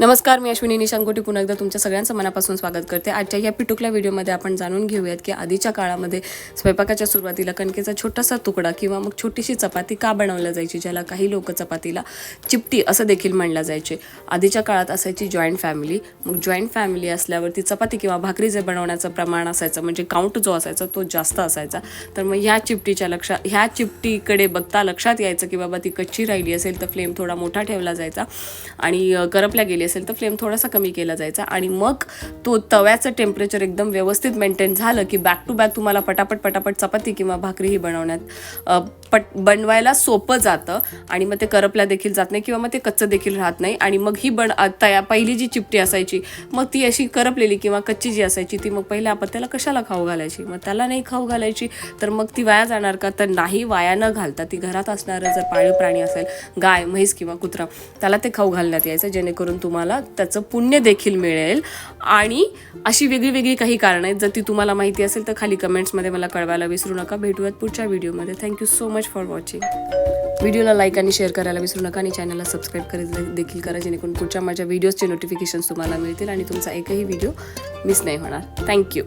नमस्कार मी अश्विनी निशांकोटी पुन्हा एकदा तुमच्या सगळ्यांचं मनापासून स्वागत करते. आजच्या या पिटुकल्या व्हिडिओमध्ये आपण जाणून घेऊयात की आधीच्या काळामध्ये स्वयंपाकाच्या सुरुवातीला कणकेचा छोटासा तुकडा किंवा मग छोटीशी चपाती का बनवल्या जायची ज्याला काही लोक चपातीला चिपटी असं देखील म्हणलं जायचे. आधीच्या काळात असायची जॉईंट फॅमिली. मग जॉईंट फॅमिली असल्यावरती चपाती किंवा भाकरी जे बनवण्याचं प्रमाण असायचं म्हणजे काउंट जो असायचा तो जास्त असायचा. तर मग ह्या चिपटीच्या लक्षात ह्या चिपटीकडे बघता लक्षात यायचं की बाबा ती कच्ची राहिली असेल तर फ्लेम थोडा मोठा ठेवला जायचा. आणि करपल्या गेली असेल तर फ्लेम थोडासा कमी केला जायचा. आणि मग तो तव्याचं टेम्परेचर एकदम व्यवस्थित मेंटेन झालं की बॅक टू बॅक तुम्हाला पटापट पटापट चपाती किंवा भाकरी ही बनवण्यात पट बनवायला सोपं जातं. आणि मग ते करपल्या देखील जात नाही किंवा मग ते कच्चं देखील राहत नाही. आणि मग ही बन तया पहिली जी चिपटी असायची मग ती अशी करपलेली किंवा कच्ची जी असायची ती मग पहिल्या आपण त्याला कशाला खाऊ घालायची? मग त्याला नाही खाऊ घालायची तर मग ती वाया जाणार का? तर नाही वाया न घालता ती घरात असणारं जर पाळीव प्राणी असेल गाय म्हैस किंवा कुत्रा त्याला ते खाऊ घालण्यात यायचं जेणेकरून तुम्हाला त्याचं पुण्य देखील मिळेल. आणि अशी वेगळी वेगळी काही कारणं आहेत जर ती तुम्हाला माहिती असेल तर खाली कमेंट्समध्ये मला कळवायला विसरू नका. भेटूयात पुढच्या व्हिडिओमध्ये. Thank you so much for watching व्हिडिओला लाईक आणि शेअर करायला विसरू नका आणि चॅनलला सबस्क्राईब करत देखील करा जेणेकरून पुढच्या माझ्या व्हिडिओजचे नोटिफिकेशन्स तुम्हाला मिळतील आणि तुमचा एकही व्हिडिओ मिस नाही होणार. थँक्यू